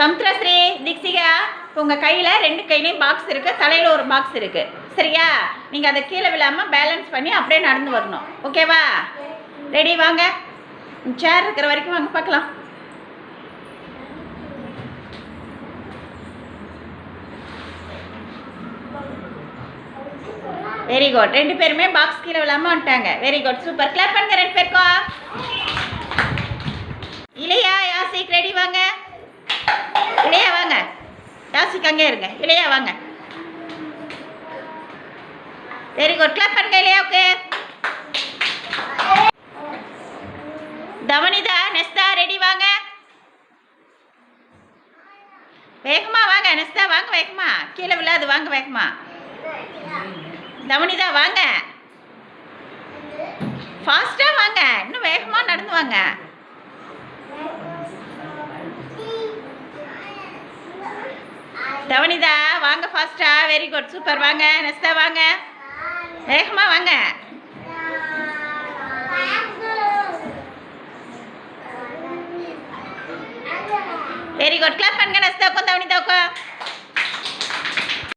சமுத்திரஸ்ரீ தீக்ஷிகா உங்கள் கையில் ரெண்டு கையிலையும் பாக்ஸ் இருக்குது தலையில் ஒரு பாக்ஸ் இருக்குது சரியா? நீங்கள் அதை கீழே விழாமல் பேலன்ஸ் பண்ணி அப்படியே நடந்து வரணும். ஓகேவா ரெடி வாங்க. சேர் இருக்கிற வரைக்கும் வாங்க பார்க்கலாம். வெரி குட் ரெண்டு பேருமே பாக்ஸ் கீழே விழாமல் வந்துட்டாங்க. வெரி குட் சூப்பர் கிளாப் பண்ணுங்க ரெண்டு பேருக்கா இளையா யாசிக் ரெடி வாங்க இளையா வாங்க யாசிக் அங்கே இருங்க. இல்லையா வாங்க. வெரி குட் கிளாப் பண்ணுங்க இல்லையா ஓகே தவனிதா நெஸ்தா ரெடி வாங்க. வேகமா வாங்க நெஸ்தா வாங்க வேகமா. கீழே விழாது வாங்க வேகமா. தவனிதா வாங்க. ஃபாஸ்டா வாங்க. இன்னும் வேகமா நடந்து வாங்க. தவனிதா வாங்க ஃபாஸ்டா வெரி குட் சூப்பர் வாங்க நெஸ்தா வாங்க. வேகமா வாங்க. வெரி குட் கிளாப் பண்ணுங்க நெஸ்தா உட்காந்து தவனிதா உட்கா